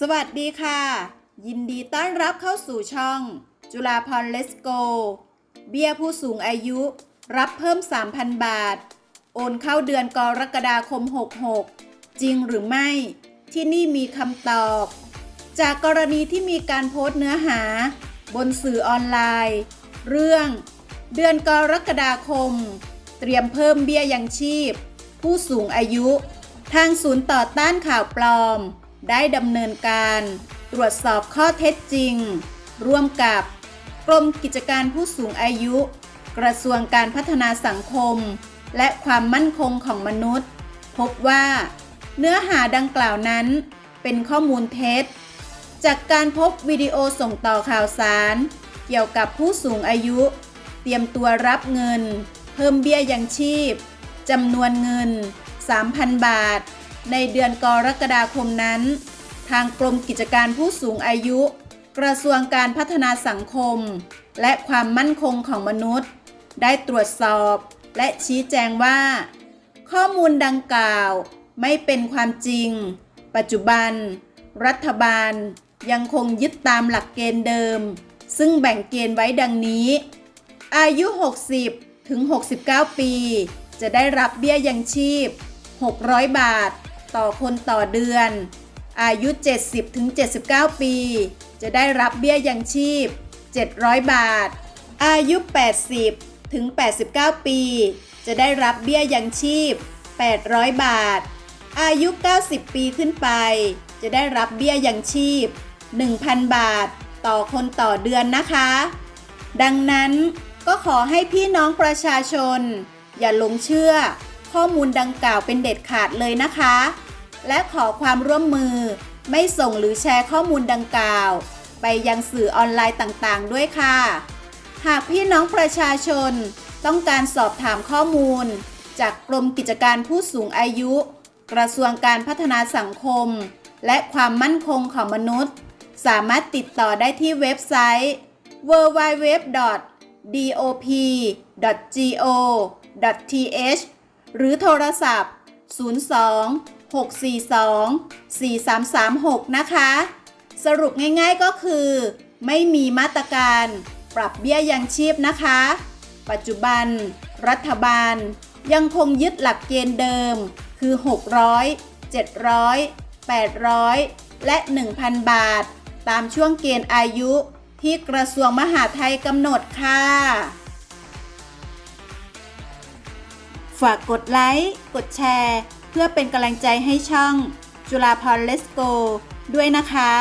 สวัสดีค่ะ ยินดีต้อนรับเข้าสู่ช่อง จุฬาพรเลสโก เบี้ยผู้สูงอายุ รับเพิ่ม 3,000 บาท โอนเข้าเดือนกรกฎาคม 66 จริงหรือไม่ ที่นี่มีคำตอบ จากกรณีที่มีการโพสต์เนื้อหา บนสื่อออนไลน์ เรื่อง เดือนกรกฎาคม เตรียมเพิ่มเบี้ยยังชีพ ผู้สูงอายุ ทางศูนย์ต่อต้านข่าวปลอม ได้ดำเนินการตรวจสอบข้อเท็จจริง ร่วมกับกรมกิจการผู้สูงอายุ กระทรวงการพัฒนาสังคม และความมั่นคงของมนุษย์ พบว่า เนื้อหาดังกล่าวนั้น เป็นข้อมูลเท็จ จากการพบวิดีโอส่งต่อข่าวสาร เกี่ยวกับผู้สูงอายุ เตรียมตัวรับเงิน เพิ่มเบี้ยยังชีพจำนวนเงิน 3,000 บาท ในเดือนกรกฎาคมนั้น ทางกรมกิจการผู้สูงอายุ กระทรวงการพัฒนาสังคม และความมั่นคงของมนุษย์ ได้ตรวจสอบและชี้แจงว่า ข้อมูลดังกล่าวไม่เป็นความจริง ปัจจุบัน รัฐบาลยังคงยึดตามหลักเกณฑ์เดิม ซึ่งแบ่งเกณฑ์ไว้ดังนี้ อายุ 60 ถึง 69 ปี จะได้รับเบี้ยยังชีพ 600 บาท ต่อคนต่อเดือน อายุ 70ถึง79 ปี จะได้รับเบี้ยยังชีพ 700 บาท อายุ 80ถึง89 ปี จะได้รับเบี้ยยังชีพ 800 บาท อายุ 90 ปีขึ้นไป จะได้รับเบี้ยยังชีพ 1,000 บาท ต่อคนต่อเดือนนะคะ ดังนั้นก็ขอให้พี่น้องประชาชน อย่าหลงเชื่อ ข้อมูลดังกล่าวเป็นเด็ดขาดเลยนะคะ และขอความร่วมมือ ไม่ส่งหรือแชร์ข้อมูลดังกล่าว ไปยังสื่อออนไลน์ต่างๆ ด้วยค่ะ หากพี่น้องประชาชนต้องการสอบถามข้อมูล จากกรมกิจการผู้สูงอายุ กระทรวงการพัฒนาสังคม และความมั่นคงของมนุษย์ สามารถติดต่อได้ที่เว็บไซต์ www.dop.go.th หรือโทรศัพท์ 02 642 4336 นะคะ สรุปง่ายๆก็คือ ไม่มีมาตรการปรับเบี้ยยังชีพนะคะ ปัจจุบัน รัฐบาลยังคงยึดหลักเกณฑ์เดิม คือ 600 700 800 และ 1,000 บาท ตามช่วงเกณฑ์อายุที่กระทรวงมหาดไทยกำหนดค่ะ ฝากกดไลค์ กดแชร์ เพื่อเป็นกำลังใจให้ช่อง จุฬาพรเลสโก ด้วยนะคะ